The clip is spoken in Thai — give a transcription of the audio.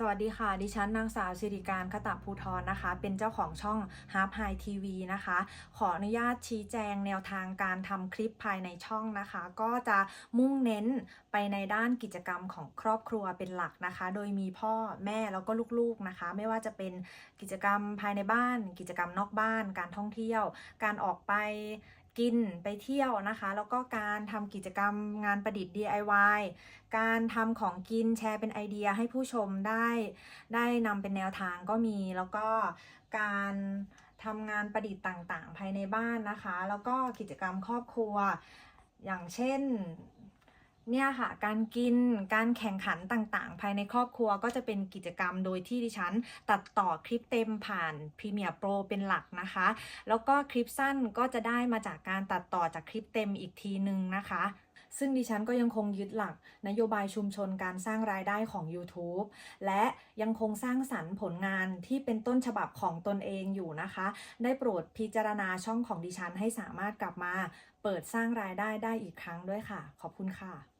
สวัสดีค่ะ ดิฉันนางสาวสิริการคตะภูทรนะคะ เป็นเจ้าของช่อง h a r p High TV นะคะ ขออนุญาตชี้แจงแนวทางการทำคลิปภายในช่องนะคะ ก็จะมุ่งเน้นไปในด้านกิจกรรมของครอบครัวเป็นหลักนะคะ โดยมีพ่อแม่แล้วก็ลูกๆนะคะ ไม่ว่าจะเป็นกิจกรรมภายในบ้าน กิจกรรมนอกบ้าน การท่องเที่ยว การออกไป กินไปเที่ยวนะคะ แล้วก็การทำกิจกรรมงานประดิษฐ์ DIY การทำของกินแชร์เป็นไอเดียให้ผู้ชมได้ ได้นำเป็นแนวทางก็มี แล้วก็การทำงานประดิษฐ์ต่างๆ ภายในบ้านนะคะ แล้วก็กิจกรรมครอบครัว อย่างเช่น เนี่ยค่ะ การกินการแข่งขันต่างๆ ภายในครอบครัวก็จะเป็นกิจกรรมโดยที่ดิฉัน ตัดต่อคลิปเต็มผ่าน Premiere Pro เป็นหลักนะคะ แล้วก็คลิปสั้นก็จะได้มาจากการตัดต่อจากคลิปเต็มอีกทีนึงนะคะซึ่งดิฉันก็ยังคงยึดหลักนโยบายชุมชนการสร้างรายได้ของ YouTube และยังคงสร้างสรรค์ผลงานที่เป็นต้นฉบับของตนเองอยู่นะคะ ได้โปรดพิจารณาช่องของดิฉันให้สามารถกลับมา เปิดสร้างรายได้ได้อีกครั้งด้วยค่ะ ขอบคุณค่ะ